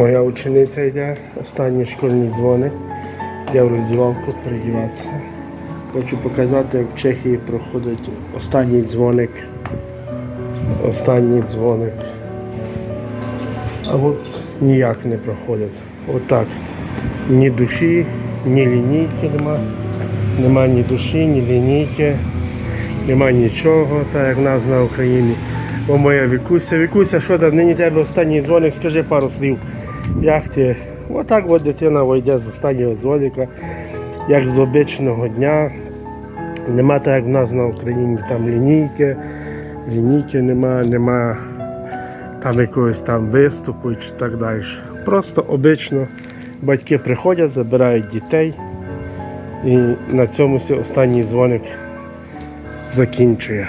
Моя учениця йде, останній школьний дзвоник. Я в роздівалку передіватися. Хочу показати, як в Чехії проходить останній дзвоник. Останній дзвоник. А от ніяк не проходить. Отак. Ні душі, ні лінійки нема. Нема ні душі, ні лінійки. Нема нічого, так як в нас на Україні. О моя Вікуся. Вікуся, що там, нині тебе останній дзвоник, скажи пару слів. Як ти? Отак от дитина вийде з останнього дзвоника, як з обичного дня. Нема так, як в нас на Україні там лінійки, лінійки нема, нема там якогось там виступу чи так далі. Просто обично батьки приходять, забирають дітей і на цьому останній дзвоник закінчує.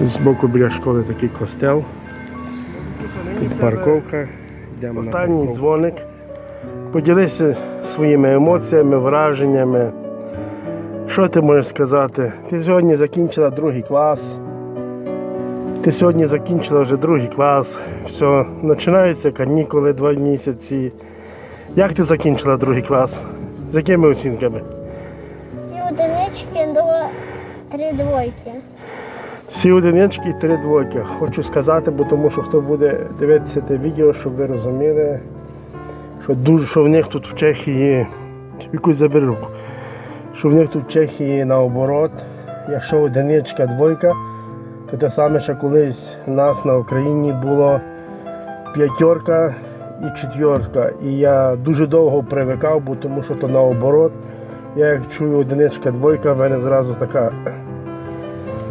Збоку біля школи такий костел. Парковка. Йдемо Останній дзвоник. Поділися своїми емоціями, враженнями. Що ти можеш сказати? Ти сьогодні закінчила другий клас. Ти сьогодні закінчила вже другий клас. Все, починаються канікули два місяці. Як ти закінчила другий клас? З якими оцінками? Всі одинички до три двойки. Всі одинички і три двойки. Хочу сказати, бо тому що хто буде дивитися це відео, щоб ви розуміли, що дуже що в них тут в Чехії, якусь забери руку, що в них тут в Чехії наоборот, якщо одиничка, двойка, то те саме, що колись у нас на Україні було п'ятерка і четверка. І я дуже довго привикав, бо тому що то наоборот. Я як чую одиничка, двойка, в мене зразу така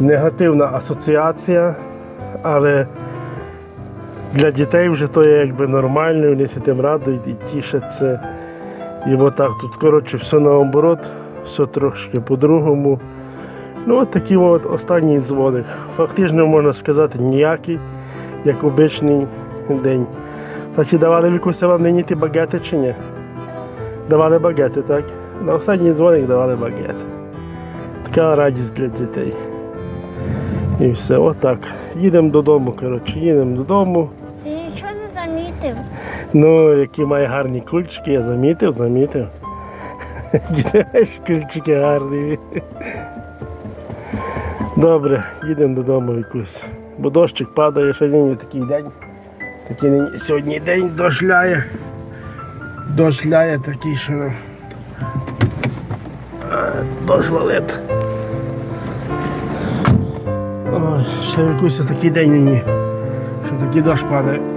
негативна асоціація, але для дітей вже то є якби нормально, вони з тим радують і тішаться. І отак тут, коротше, все наоборот, все трошки по-другому. Ну, от такий от останній дзвоник. Фактично можна сказати ніякий, як обичний день. Та чи давали Вікуся вам нині ті багети чи ні? Давали багети, так? На останній дзвоник давали багети. Така радість для дітей. І все, отак. Їдемо додому, коротше, їдемо додому. Ти нічого не замітив. Ну, які має гарні кульчики, я замітив, замітив. Дітей, кульчики гарні. Добре, їдемо додому якусь. Бо дощик падає, ще нині такий день. Такий нині сьогодні день дощ ляє. Дощ ляє такий, що е, дощ валить. Ой, ще якийсь такий день нині, що такий дощ падає.